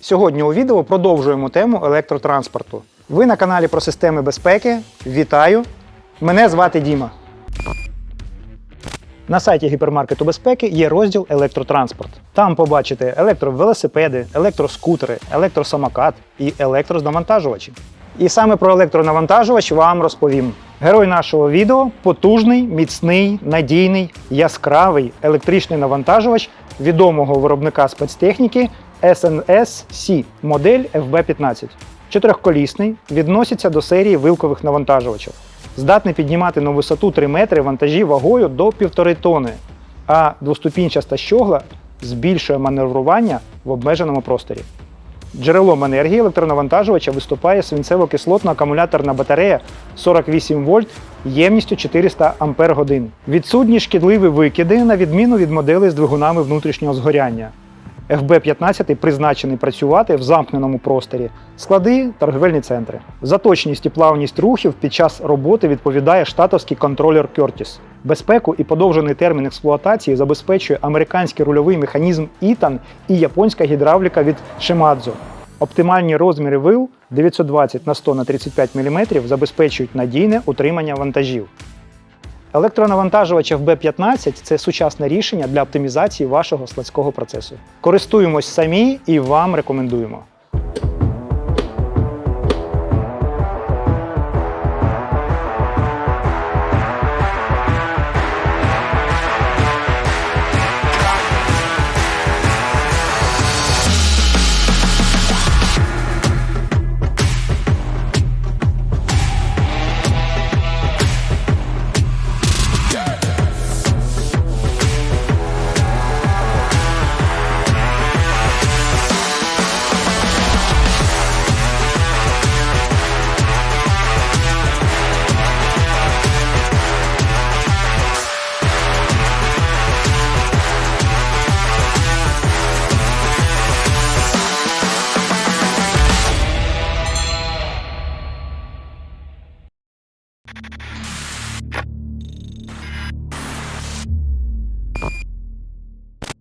Сьогодні у відео продовжуємо тему електротранспорту. Ви на каналі про системи безпеки. Вітаю! Мене звати Діма. На сайті гіпермаркету безпеки є розділ електротранспорт. Там побачите електровелосипеди, електроскутери, електросамокат і електронавантажувачі. І саме про електронавантажувач вам розповім. Герой нашого відео потужний, міцний, надійний, яскравий електричний навантажувач відомого виробника спецтехніки SNSC модель FB15. Чотирьохколісний, відноситься до серії вилкових навантажувачів. Здатний піднімати на висоту 3 метри вантажі вагою до 1,5 тони, а двоступінчаста щогла збільшує маневрування в обмеженому просторі. Джерелом енергії електронавантажувача виступає свинцево-кислотна акумуляторна батарея 48 вольт ємністю 400 Ампер годин. Відсутні шкідливі викиди на відміну від моделей з двигунами внутрішнього згоряння. FB15 призначений працювати в замкненому просторі, склади, торговельні центри. За точність і плавність рухів під час роботи відповідає штатовський контролер Curtis. Безпеку і подовжений термін експлуатації забезпечує американський рульовий механізм Eaton і японська гідравліка від Shimadzu. Оптимальні розміри вил 920 на 100 на 35 мм забезпечують надійне утримання вантажів. Електронавантажувач FB15 це сучасне рішення для оптимізації вашого складського процесу. Користуємось самі і вам рекомендуємо.